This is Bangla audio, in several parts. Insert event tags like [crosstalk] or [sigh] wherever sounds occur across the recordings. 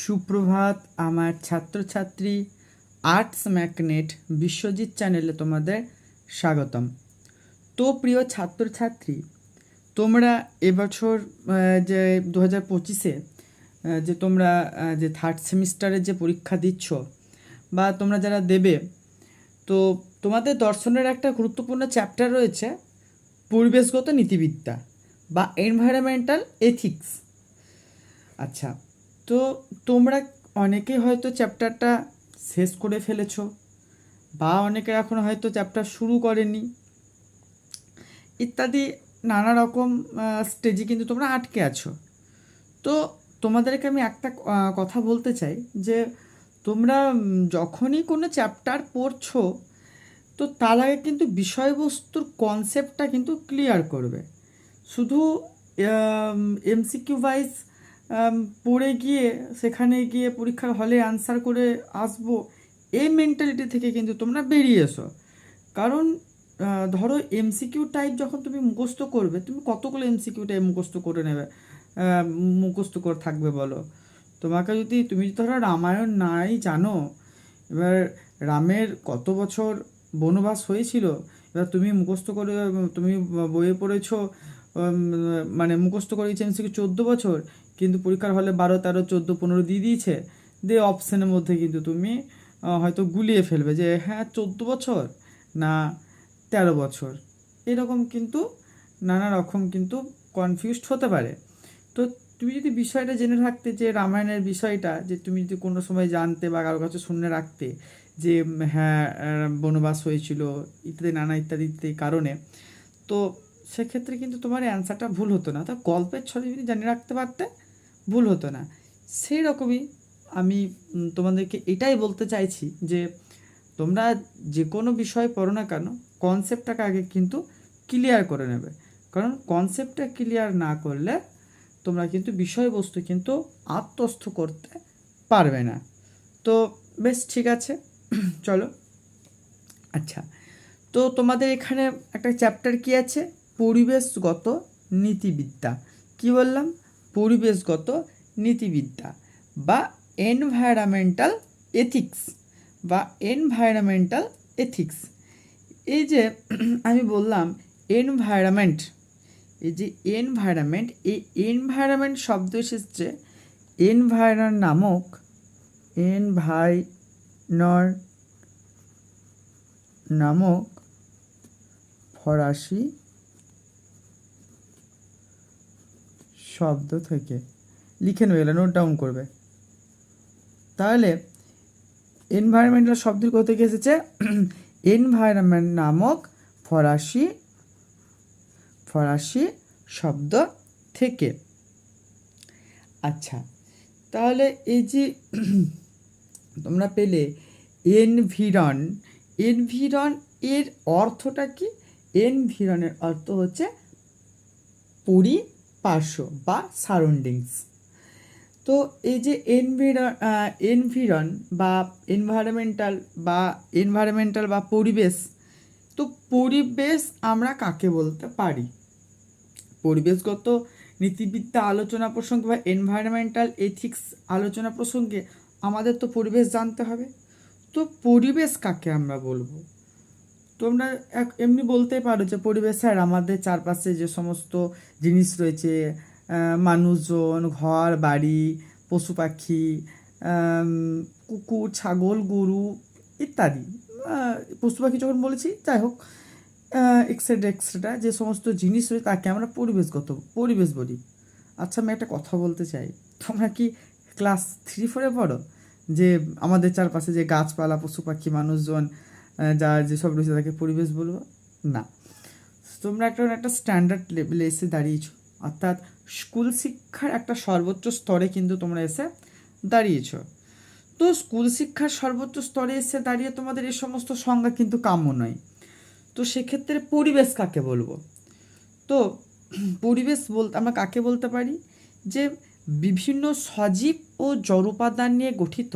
সুপ্রভাত, আমার ছাত্রছাত্রী, আর্টস ম্যাগনেট বিশ্বজিৎ চ্যানেলে তোমাদের স্বাগতম। তো প্রিয় ছাত্রছাত্রী, তোমরা এবছর যে দু হাজার পঁচিশে যে তোমরা যে থার্ড সেমিস্টারের যে পরীক্ষা দিচ্ছ বা তোমরা যারা দেবে, তো তোমাদের দর্শনের একটা গুরুত্বপূর্ণ চ্যাপ্টার রয়েছে পরিবেশগত নীতিবিদ্যা বা এনভায়রনমেন্টাল এথিক্স আচ্ছা তো তোমরা অনেকে হয়তো চ্যাপ্টারটা শেষ করে ফেলেছো বা অনেকে এখন হয়তো চ্যাপ্টার শুরু করেনি। ইত্যাদি নানা রকম স্টেজে কিন্তু তোমরা আটকে আছো। তো তোমাদেরকে আমি একটা কথা বলতে চাই যে তোমরা যখনই কোনো চ্যাপ্টার পড়ছো, তো তার আগে কিন্তু বিষয়বস্তুর কনসেপ্টটা কিন্তু ক্লিয়ার করবে। শুধু এমসিকিউ ওয়াইজ পড়ে গিয়ে, সেখানে গিয়ে পরীক্ষার হলে আনসার করে আসব, এই মেন্টালিটি থেকে কিন্তু তোমরা বেরিয়ে এসো। কারণ ধরো এমসিকিউ টাইপ যখন তুমি মুখস্থ করবে, তুমি কতগুলো এমসিকিউ টাইপ মুখস্থ করে নেবে? মুখস্থ করে থাকবে বলো। তোমাকে যদি, তুমি ধরো রামায়ণ নাই জানো, এবার রামের কত বছর বনবাস হয়েছিল, এবার তুমি মুখস্থ করে, তুমি বইয়ে পড়েছো মানে মুখস্থ করেছি এমসিকিউ চোদ্দ বছর কিন্তু পরীক্ষার হলে বারো, তেরো, চোদ্দ, পনেরো দিয়ে দিয়েছে। দিয়ে অপশানের মধ্যে কিন্তু তুমি হয়তো গুলিয়ে ফেলবে যে হ্যাঁ চোদ্দ বছর না তেরো বছর? এরকম কিন্তু নানা রকম কিন্তু কনফিউজড হতে পারে। তো তুমি যদি বিষয়টা জেনে রাখতে যে রামায়ণের বিষয়টা, যে তুমি যদি কোনো সময় জানতে বা কারোর কাছে শুনে রাখতে যে হ্যাঁ বনবাস হয়েছিল, ইত্যাদি, নানা ইত্যাদি ইত্যাদি কারণে, তো সেক্ষেত্রে কিন্তু তোমার অ্যান্সারটা ভুল হতো না। তা গল্পের ছলে যদি জানিয়ে রাখতে পারতে ভুল হতো না। সেই রকমই আমি তোমাদেরকে এটাই বলতে চাইছি যে, তোমরা যে কোনো বিষয় পড়ো না কেন কনসেপ্টটাকে আগে কিন্তু ক্লিয়ার করে নেবে। কারণ কনসেপ্টটা ক্লিয়ার না করলে তোমরা কিন্তু বিষয়বস্তু কিন্তু আত্মস্থ করতে পারবে না। তো বেশ, ঠিক আছে। [clears throat] চলো। আচ্ছা। তো তোমাদের এখানে একটা চ্যাপ্টার কি আছে? পরিবেশগত নীতিবিদ্যা। কি বললাম? পরিবেশগত নীতিবিদ্যা বা এনভায়রনমেন্টাল এথিক্স বা এনভায়রনমেন্টাল এথিক্স এই যে [clears throat] আমি বললাম এনভায়রনমেন্ট এই যে এনভায়রনমেন্ট এই এনভায়রনমেন্ট শব্দ এসেছে এনভায়রন নামক এনভাইনর নামক ফরাসি শব্দ থেকে। লিখে নেবে, এগুলো নোট ডাউন করবে। তাহলে এনভায়রনমেন্টাল শব্দ কোথা থেকে এসেছে? [clears throat] এনভায়রনমেন্ট নামক ফরাসি ফরাসি শব্দ থেকে। আচ্ছা তাহলে এই যে [clears throat] তোমরা পেলে এনভিরন এনভিরন এর অর্থটা কি? এনভিরনের অর্থ হচ্ছে পরিপার্শ্ব বা সারাউন্ডিংস তো এই যে এনভিরন এনভিরন বা এনভায়রনমেন্টাল বা এনভায়রনমেন্টাল বা পরিবেশ, তো পরিবেশ আমরা কাকে বলতে পারি? পরিবেশগত নীতিবিদ্যা আলোচনা প্রসঙ্গে বা এনভায়রনমেন্টাল এথিক্স আলোচনা প্রসঙ্গে আমাদের তো পরিবেশ জানতে হবে। তো পরিবেশ কাকে আমরা বলব? তোমরা এক এমনি বলতেই পারো যে পরিবেশ, স্যার, আমাদের চারপাশে যে সমস্ত জিনিস রয়েছে মানুষজন, ঘর, বাড়ি, পশু পাখি কুকুর, ছাগল, গরু ইত্যাদি। পশু পাখি যখন বলেছি, যাই হোক এক্সেট্রা এক্সেট্রা যে সমস্ত জিনিস রয়েছে তাকে আমরা পরিবেশগত, পরিবেশ বলি। আচ্ছা আমি একটা কথা বলতে চাই। তোমরা কি ক্লাস থ্রি ফোরে পড়ো? যে আমাদের চারপাশে যে গাছপালা, পশু পাখি, মানুষজন যা যেসব রয়েছে তাকে পরিবেশ বলব, না। তোমরা একটা একটা স্ট্যান্ডার্ড লেভেলে এসে দাঁড়িয়েছো। অর্থাৎ স্কুল শিক্ষার একটা সর্বোচ্চ স্তরে কিন্তু তোমরা এসে দাঁড়িয়েছো। তো স্কুল শিক্ষার সর্বোচ্চ স্তরে এসে দাঁড়িয়ে তোমাদের এই সমস্ত সংজ্ঞা কিন্তু কাম্য নয়। তো সেক্ষেত্রে পরিবেশ কাকে বলব? তো পরিবেশ বলতে আমরা কাকে বলতে পারি? যে বিভিন্ন সজীব ও জড় উপাদান নিয়ে গঠিত,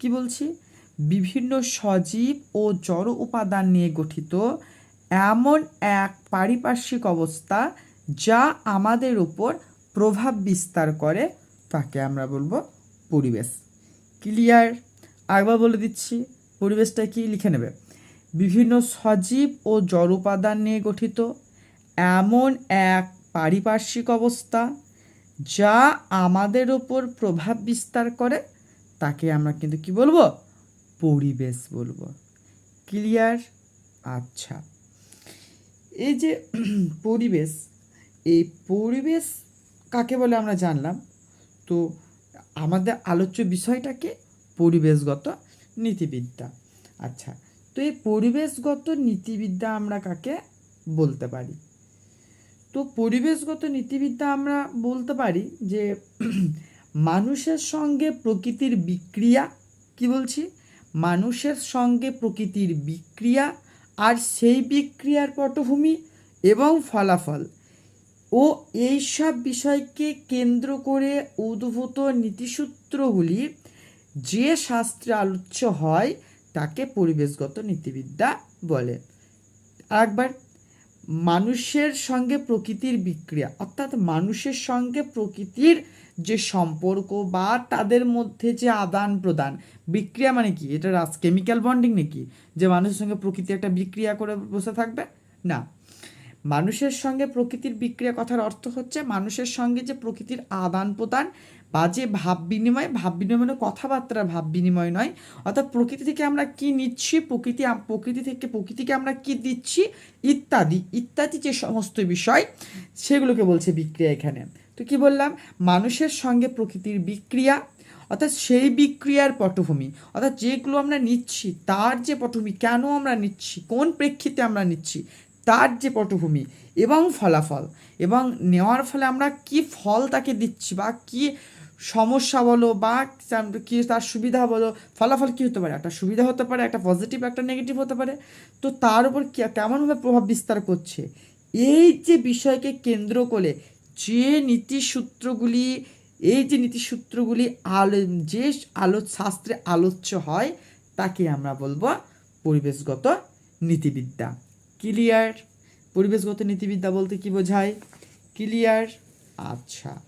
কি বলছি? বিভিন্ন সজীব ও জড় উপাদান নিয়ে গঠিত এমন এক পারিপার্শ্বিক অবস্থা যা আমাদের উপর প্রভাব বিস্তার করে, তাকে আমরা বলব পরিবেশ। ক্লিয়ার? একবার বলে দিচ্ছি, পরিবেশটা কি? লিখে নেবে। বিভিন্ন সজীব ও জড় উপাদান নিয়ে গঠিত এমন এক পারিপার্শ্বিক অবস্থা যা আমাদের ওপর প্রভাব বিস্তার করে, তাকে আমরা কিন্তু কি বলব? পরিবেশ বলব। ক্লিয়ার আচ্ছা। এই যে [clears throat] পরিবেশ, এই পরিবেশ কাকে বলে আমরা জানলাম? তো আমাদের আলোচ্য বিষয়টাকে পরিবেশগত নীতিবিদ্যা। আচ্ছা তো এই পরিবেশগত নীতিবিদ্যা আমরা কাকে বলতে পারি? তো পরিবেশগত নীতিবিদ্যা আমরা বলতে পারি যে [clears throat] মানুষের সঙ্গে প্রকৃতির বিক্রিয়া কি বলছি? মানুষের সঙ্গে প্রকৃতির বিক্রিয়া আর সেই বিক্রিয়ার পটভূমি এবং ফলাফল। ও এইসব বিষয়কে কেন্দ্র করে উদ্ভূত নীতিসূত্রগুলি যে শাস্ত্রে আলোচ্য হয় তাকে পরিবেশগত নীতিবিদ্যা বলে। একবার মানুষের সঙ্গে প্রকৃতির বিক্রিয়া, অর্থাৎ মানুষের সঙ্গে প্রকৃতির যে সম্পর্ক বা তাদের মধ্যে যে আদান প্রদান, বিক্রিয়া মানে কি? এটা রাস কেমিক্যাল বন্ডিং নাকি? যে মানুষের সঙ্গে প্রকৃতি একটা বিক্রিয়া করে বসে থাকবে? না। মানুষের সঙ্গে প্রকৃতির বিক্রিয়া কথার অর্থ হচ্ছে মানুষের সঙ্গে যে প্রকৃতির আদান প্রদান বা যে ভাব বিনিময় ভাব বিনিময় মানে কথাবার্তা ভাব বিনিময় নয়। অর্থাৎ প্রকৃতি থেকে আমরা কি নিচ্ছি, প্রকৃতি প্রকৃতি থেকে প্রকৃতিকে আমরা কি দিচ্ছি? ইত্যাদি। ইত্যাদি যে সমস্ত বিষয়, সেগুলোকে বলছে বিক্রিয়া এখানে। তো কি বললাম? মানুষের সঙ্গে প্রকৃতির বিক্রিয়া, অর্থাৎ সেই বিক্রিয়ার পটভূমি, অর্থাৎ যেগুলো আমরা নিচ্ছি, তার যে পটভূমি, কেন আমরা নিচ্ছি, কোন প্রেক্ষিতে আমরা নিচ্ছি, তার যে পটভূমি এবং ফলাফল, এবং নেওয়ার ফলে আমরা কি ফল তাকে দিচ্ছি বা কি সমস্যা বলো বা কি তার সুবিধা বলো, ফলাফল কী হতে পারে? একটা সুবিধা হতে পারে, একটা পজিটিভ একটা নেগেটিভ হতে পারে। তো তার উপর কেমনভাবে প্রভাব বিস্তার করছে? এই যে বিষয়কে কেন্দ্র করে যে নীতিসূত্রগুলি, এই যে নীতিসূত্রগুলি আলো, যে আলো, শাস্ত্রে আলোচ্য হয়, তাকে আমরা বলব পরিবেশগত নীতিবিদ্যা। ক্লিয়ার? পরিবেশগত নীতিবিদ্যা বলতে কি বোঝায়? ক্লিয়ার? আচ্ছা।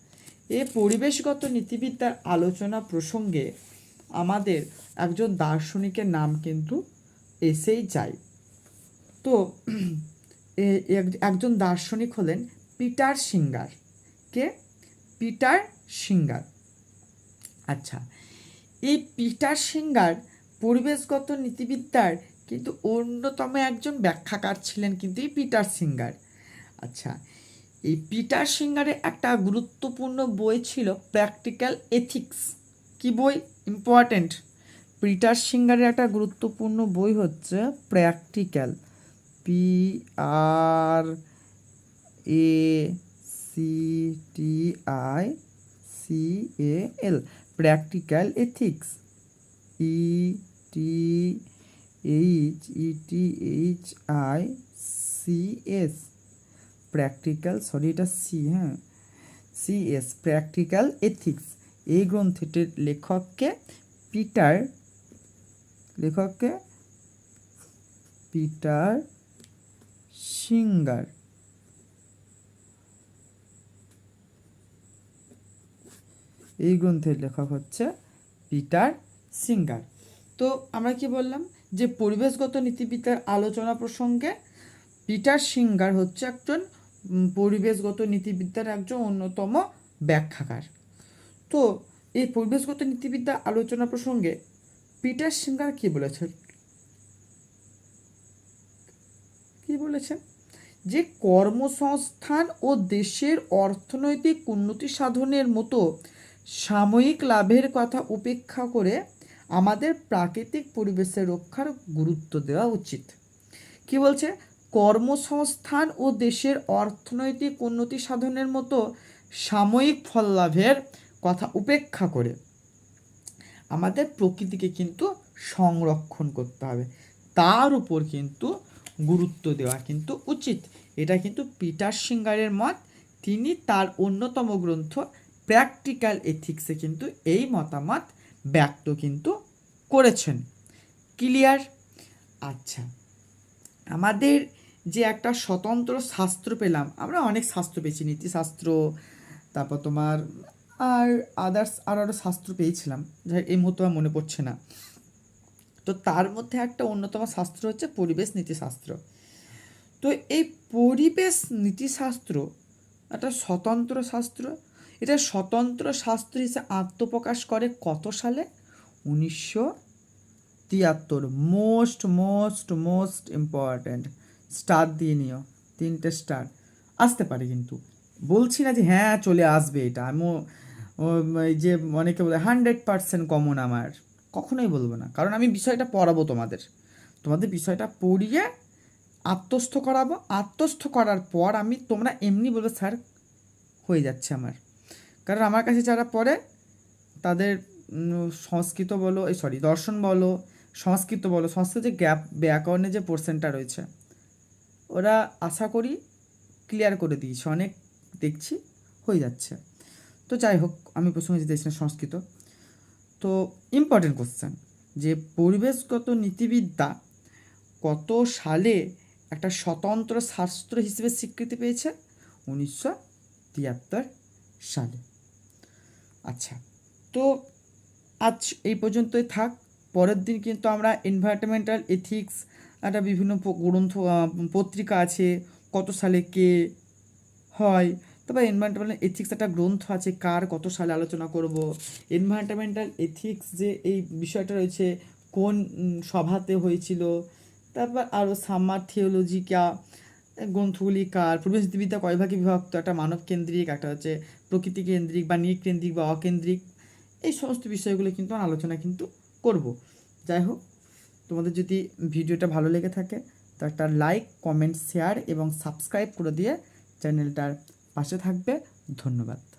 এ পরিবেশগত নীতিবিদ্যার আলোচনা প্রসঙ্গে আমাদের একজন দার্শনিকের নাম কিন্তু এসেই যায় তো একজন দার্শনিক হলেন পিটার সিঙ্গার কে? পিটার সিঙ্গার আচ্ছা এই পিটার সিঙ্গার পরিবেশগত নীতিবিদ্যার কিন্তু অন্যতম একজন ব্যাখ্যাকার ছিলেন কিন্তু এই পিটার সিঙ্গার আচ্ছা এই পিটার সিঙ্গারের একটা গুরুত্বপূর্ণ বই ছিল প্র্যাকটিক্যাল এথিক্স। কি বই? ইম্পর্ট্যান্ট পিটার সিঙ্গারের একটা গুরুত্বপূর্ণ বই হচ্ছে practical. P R A C T I C A L practical ethics E T H E T H I C S practical sorry এটা সি হ্যাঁ। সি এস প্র্যাকটিক্যাল এথিক্স এই গ্রন্থটির লেখককে পিটার লেখককে পিটার সিঙ্গার। এই গ্রন্থের লেখক হচ্ছে পিটার সিঙ্গার। তো আমরা কি বললাম? যে পরিবেশগত নীতিবিদ্যার আলোচনা প্রসঙ্গে পিটার সিঙ্গার হচ্ছে একজন পরিবেশগত নীতিবিদ্যার একজন অন্যতম ব্যাখ্যাকার। তো এই পরিবেশগত নীতিবিদ্যা আলোচনা প্রসঙ্গে পিটার সিঙ্গার কি বলেছেন? কি বলেছেন? যে কর্মসংস্থান ও দেশের অর্থনৈতিক উন্নতি সাধনের মতো সাময়িক লাভের কথা উপেক্ষা করে আমাদের প্রাকৃতিক পরিবেশে রক্ষার গুরুত্ব দেওয়া উচিত। কি বলছে? কর্মসংস্থান ও দেশের অর্থনৈতিক উন্নতি সাধনের মতো সাময়িক ফল লাভের কথা উপেক্ষা করে আমাদের প্রকৃতিকে কিন্তু সংরক্ষণ করতে হবে। তার উপর কিন্তু গুরুত্ব দেওয়া কিন্তু উচিত। এটা কিন্তু পিটার সিঙ্গারের মত। তিনি তার অন্যতম গ্রন্থ প্র্যাকটিক্যাল এথিক্সে কিন্তু এই মতামত ব্যক্ত কিন্তু করেছেন। ক্লিয়ার? আচ্ছা। আমাদের যে একটা স্বতন্ত্র শাস্ত্র পেলাম, আমরা অনেক শাস্ত্র পেয়েছি, নীতিশাস্ত্র, তারপর তোমার আর আদার্স আর আরও শাস্ত্র পেয়েছিলাম, যাই এই মুহূর্তে আমার মনে পড়ছে না। তো তার মধ্যে একটা অন্যতম শাস্ত্র হচ্ছে পরিবেশ নীতিশাস্ত্র। তো এই পরিবেশ নীতিশাস্ত্র একটা স্বতন্ত্র শাস্ত্র এটা স্বতন্ত্র শাস্ত্র হিসেবে আত্মপ্রকাশ করে কত সালে? উনিশশো তিয়াত্তর। Most most most important. Star দিয়ে নিও। তিনটে স্টার। আসতে পারে কিন্তু। বলছি না যে হ্যাঁ চলে আসবে এটা। আমিও ও, এই যে অনেকে বলে হান্ড্রেড পার্সেন্ট কমন আমার। কখনোই বলব না। কারণ আমি বিষয়টা পড়াবো তোমাদের। তোমাদের বিষয়টা পড়িয়ে আত্মস্থ করাবো। আত্মস্থ করার পর আমি তোমরা এমনি বলবে স্যার হয়ে যাচ্ছে আমার। কারণ আমার কাছে যারা পড়ে, তাদের সংস্কৃত বলো, এই সরি দর্শন বলো, সংস্কৃত বলো, সংস্কৃত যে গ্যাপ ব্যাকরণে যে পোর্শনটা রয়েছে, ওরা আশা করি ক্লিয়ার করে দিয়েছে, অনেক দেখছি, হয়ে যাচ্ছে। তো যাই হোক, আমি প্রসঙ্গে যেতে সংস্কৃত। তো ইম্পর্টেন্ট কোশ্চেন যে পরিবেশগত নীতিবিদ্যা কত সালে একটা স্বতন্ত্র শাস্ত্র হিসেবে স্বীকৃতি পেয়েছে? উনিশশো তিয়াত্তর সালে। আচ্ছা। তো আজ এই পর্যন্তই থাক। পরের দিন কিন্তু আমরা এনভায়রনমেন্টাল এথিক্স একটা বিভিন্ন গ্রন্থ পত্রিকা আছে, কত সালে কে হয়, তারপর এনভায়রনমেন্টাল এথিক্স একটা গ্রন্থ আছে, কার কত সালে আলোচনা করব এনভায়রনমেন্টাল এথিক্স যে এই বিষয়টা রয়েছে, কোন সভাতে হয়েছিল, তারপর আরও সাম্মার থিওলজিকা গ্রন্থগুলি কার? পরিবেশবিদ্যা কয় ভাগে বিভক্ত? একটা মানব কেন্দ্রিক একটা হচ্ছে প্রকৃতি কেন্দ্রিক বা নিকেন্দ্রিক বা অকেন্দ্রিক। এই সমস্ত বিষয়গুলো কিন্তু আলোচনা কিন্তু করব। যাই হোক, তোমাদের যদি ভিডিওটা ভালো লেগে থাকে, তো একটা লাইক কমেন্ট শেয়ার এবং সাবস্ক্রাইব করে দিয়ে চ্যানেলটার পাশে থাকবে। ধন্যবাদ।